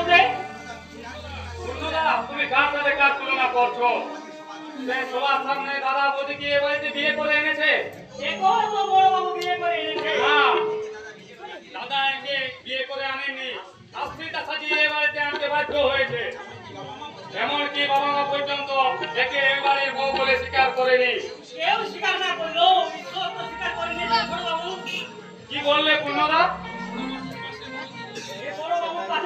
বলতে তুমি কার সাথে কার তুলনা করছ? সেই সবার সামনে দাদা বৌদিকে এ বাড়িতে বিয়ে করে এনেছে? দেখো তো বড় বাবু বিয়ে করে এনেছে? না। দাদা একে বিয়ে করে আনেনি। শাস্ত্রীটা সাজিয়ে এ বাড়িতে আনতে বাধ্য হয়েছে। এমনকি বাবা মা পর্যন্ত একে এবারে বউ বলে স্বীকার করেনি। কেউ স্বীকার না করল। ঈশ্বর তো স্বীকার করে বড় বাবু। কি বললে পূর্ণদা? বড়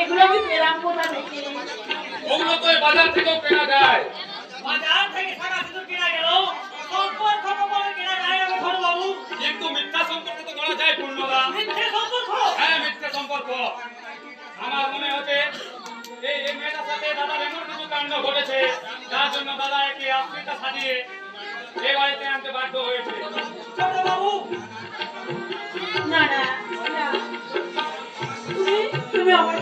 এগুলো আমি পেলাম কোথা থেকে? ওগুলো তো বাজার থেকেও কেনা যায়। বাজার থেকে টাকা শুধু কিনা গেল। সম্পর্ক বলে কিনা যায় না বড় বাবু। কিন্তু মিথ্যা সম্পর্ক তো করা যায় পূর্ণদা। মিথ্যে সম্পর্ক? হ্যাঁ মিথ্যা সম্পর্ক। আমার মনে হচ্ছে এই এই মেয়েটার সাথে দাদার এমন কিছু কাণ্ড ঘটেছে যার জন্য দাদা একে আশ্রিতা সাজিয়ে এ বাড়িতে আনতে বাধ্য হয়েছে। তুমি আমার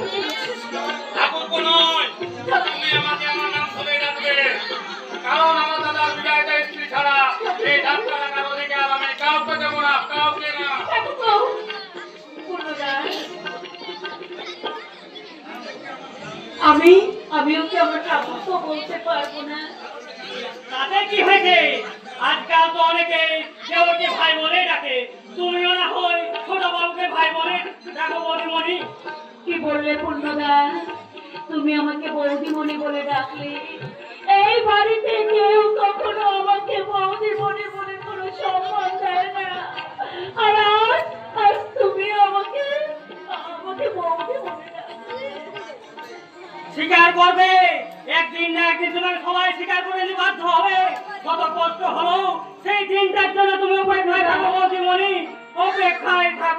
নয়। তুমি আমাকে আমার নাম ধরে ডাকবে। কারণ আমার দাদার বিদায়টা স্ত্রী ছাড়া এই ডাক্তার অধিকার আমি কাউকে দেবো না কাউকে না। আমি আমি ওকে আমার ঠাকুর তো বলতে পারব না? তাতে কি হয়েছে? আজকাল তো অনেকে দেবকে ভাই বলে ডাকে। তুমিও না হই ছোট বাবুকে ভাই বলে কি বললে পূর্ণদা তুমি আমাকে বৌদি মনে বলে ডাকলে। এই বাড়িতে কেউ কখনো আমাকে বৌদি মনে বলে কোনো সম্মান দেয় না। আর আজ আজ তুমি আমাকে আমাকে স্বীকার করবে। একদিন না একদিন তোমাকে সবাই স্বীকার করে নিতে বাধ্য হবে। কত কষ্ট হলো, সেই দিনটার জন্য তুমি অপেক্ষায় থাকো মণিমণি অপেক্ষায় থাকো।